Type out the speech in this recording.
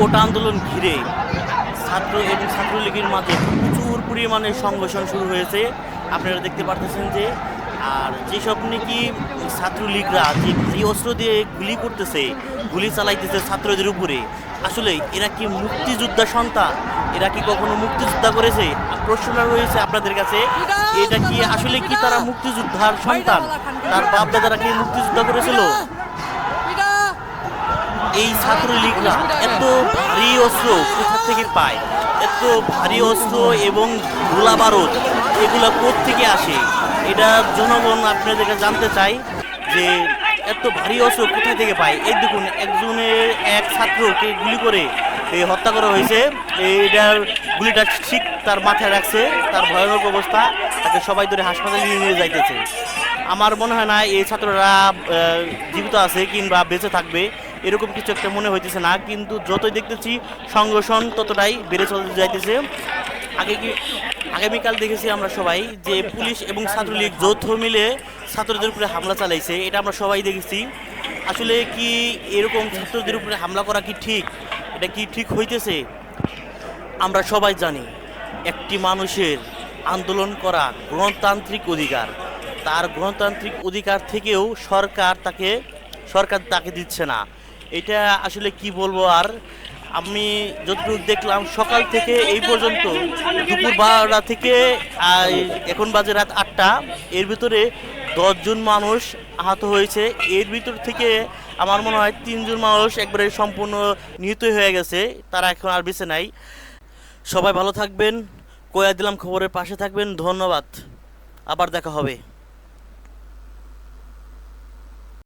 কোটা আন্দোলন ঘিরে ছাত্র এবং ছাত্রলীগের মাঝে প্রচুর পরিমাণে সংঘর্ষণ শুরু হয়েছে। আপনারা দেখতে পারতেছেন যে, আর যেসব নাকি ছাত্রলীগরা যে ভারী অস্ত্র দিয়ে গুলি করতেছে, গুলি চালাইতেছে ছাত্রদের উপরে, আসলে এরা কি মুক্তিযোদ্ধা সন্তান? এরা কি কখনো মুক্তিযোদ্ধা করেছে? প্রশ্নটা রয়েছে আপনাদের কাছে, এটা কি আসলে কি তারা মুক্তিযোদ্ধার সন্তান? তার বাপ দাদারা কি মুক্তিযোদ্ধা করেছিল? এই ছাত্রলীগরা এত ভারী অস্ত্র কোথা থেকে পায়? এত ভারী অস্ত্র এবং গোলা বারুদ এগুলো থেকে আসে? এটা জনগণ আপনাদের কাছে জানতে চাই যে এত ভারী অস্ত্র কোথা থেকে পায়? এই দেখুন, একজনের এক ছাত্রকে গুলি করে এই হত্যা করা হয়েছে। এইটার গুলিটা ঠিক তার মাথায় রাখছে, তার ভয়ানক অবস্থা। তাকে সবাই ধরে হাসপাতালে নিয়ে নিয়ে যাইতেছে। আমার মনে হয় না এই ছাত্ররা জীবিত আছে কিংবা বেঁচে থাকবে। এরকম কিছু একটা মনে হইতেছে না, কিন্তু যতই দেখতেছি সংগঠন ততটাই বেড়ে চলতে যাইতেছে। আগে কি আগামীকাল দেখেছি আমরা সবাই যে পুলিশ এবং ছাত্রলীগ যৌথ মিলে ছাত্রদের উপরে হামলা চালাইছে, এটা আমরা সবাই দেখেছি। আসলে কি এরকম ছাত্রদের উপরে হামলা করা কি ঠিক? এটা কি ঠিক হইতেছে? আমরা সবাই জানি, একটি মানুষের আন্দোলন করা গণতান্ত্রিক অধিকার। তার গণতান্ত্রিক অধিকার থেকেও সরকার তাকে সরকার তাকে দিচ্ছে না। এটা আসলে কি বলব আর? আমি যতটুকু দেখলাম, সকাল থেকে এই পর্যন্ত দুপুর বারোটা থেকে এখন বাজে রাত আটটা। এর ভিতরে দশজন মানুষ আহত হয়েছে। এর ভিতর থেকে আমার মনে হয় তিনজন মানুষ একবারে সম্পূর্ণ নিহত হয়ে গেছে। তারা এখন আর বেঁচে নাই। সবাই ভালো থাকবেন। কয়া দিলাম খবরের পাশে থাকবেন। ধন্যবাদ। আবার দেখা হবে।